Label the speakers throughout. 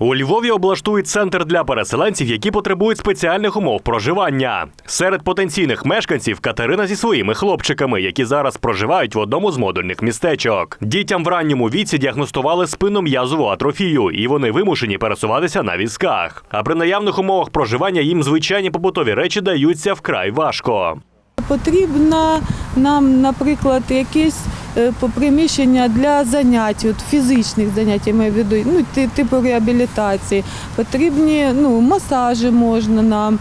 Speaker 1: У Львові облаштують центр для переселенців, які потребують спеціальних умов проживання. Серед потенційних мешканців Катерина зі своїми хлопчиками, які зараз проживають в одному з модульних містечок. Дітям в ранньому віці діагностували спинном'язову атрофію, і вони вимушені пересуватися на візках. А при наявних умовах проживання їм звичайні побутові речі даються вкрай важко.
Speaker 2: Потрібно нам, наприклад, якісь по- приміщення для занять, от фізичних занять, я маю в виду, ну, типу реабілітації. Потрібні ну, масажі можна нам.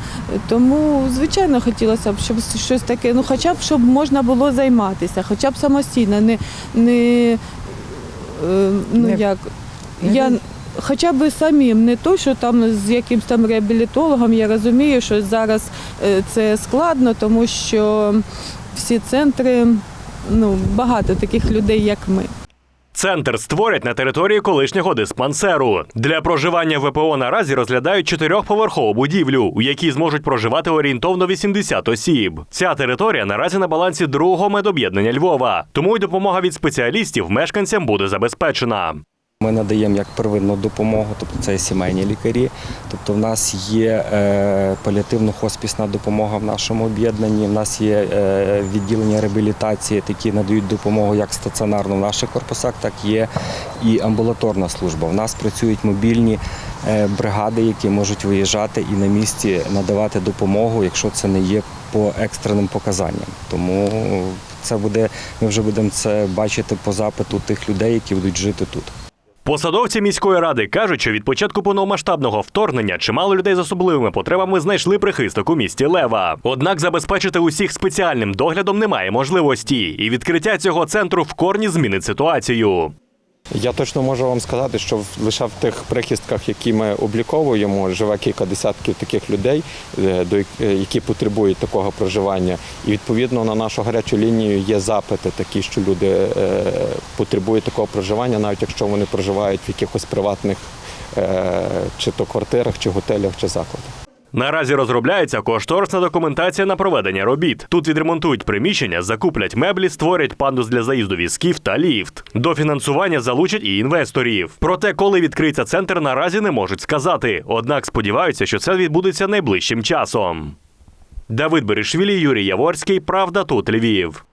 Speaker 2: Тому, звичайно, хотілося б, щоб щось таке, ну хоча б щоб можна було займатися, хоча б самостійно, не, не е, ну як. Я, Хоча б самим, не то, що там з якимсь там реабілітологом, я розумію, що зараз е, це складно, тому що всі центри, ну, багато таких людей, як ми.
Speaker 1: Центр створять на території колишнього диспансеру. Для проживання ВПО наразі розглядають чотирьохповерхову будівлю, у якій зможуть проживати орієнтовно 80 осіб. Ця територія наразі на балансі другого медоб'єднання Львова, тому й допомога від спеціалістів мешканцям буде забезпечена.
Speaker 3: Ми надаємо як первинну допомогу, тобто це сімейні лікарі. Тобто в нас є е, паліативно-хоспісна допомога в нашому об'єднанні. В нас є е, відділення реабілітації, які надають допомогу як стаціонарно в наших корпусах, так є і амбулаторна служба. У нас працюють мобільні е, бригади, які можуть виїжджати і на місці надавати допомогу, якщо це не є по екстреним показанням. Тому це буде, ми вже будемо це бачити по запиту тих людей, які будуть жити тут.
Speaker 1: Посадовці міської ради кажуть, що від початку повномасштабного вторгнення чимало людей з особливими потребами знайшли прихисток у місті Лева. Однак забезпечити усіх спеціальним доглядом немає можливості, і відкриття цього центру в корні змінить ситуацію.
Speaker 4: Я точно можу вам сказати, що лише в тих прихистках, які ми обліковуємо, живе кілька десятків таких людей, е, е, які потребують такого проживання. І відповідно на нашу гарячу лінію є запити такі, що люди е, потребують такого проживання, навіть якщо вони проживають в якихось приватних чи то квартирах, чи готелях, чи закладах.
Speaker 1: Наразі розробляється кошторисна документація на проведення робіт. Тут відремонтують приміщення, закуплять меблі, створять пандус для заїзду візків та ліфт. До фінансування залучать і інвесторів. Проте, коли відкриється центр, наразі не можуть сказати. Однак сподіваються, що це відбудеться найближчим часом. Давид Берешвілі, Юрій Яворський. Правда, тут Львів.